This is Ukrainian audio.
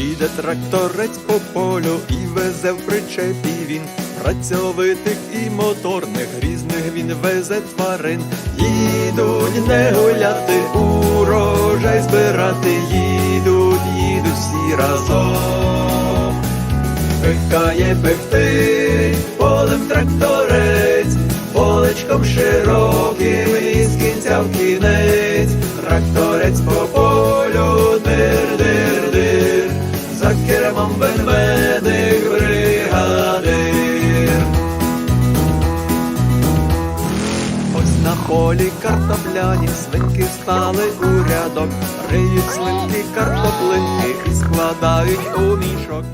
Їде тракторець по полю і везе в причепі він працьовитих і моторних, різних він везе тварин. Їдуть не гуляти, урожай збирати, їдуть, їдуть всі разом. Пихає пихти, полем тракторець, полечком широким і з кінця в кінець, за кермом ведмедик бригадир. Ось на холі картопляні свинки стали у рядок, риють свинки картоплинки і складають у мішок.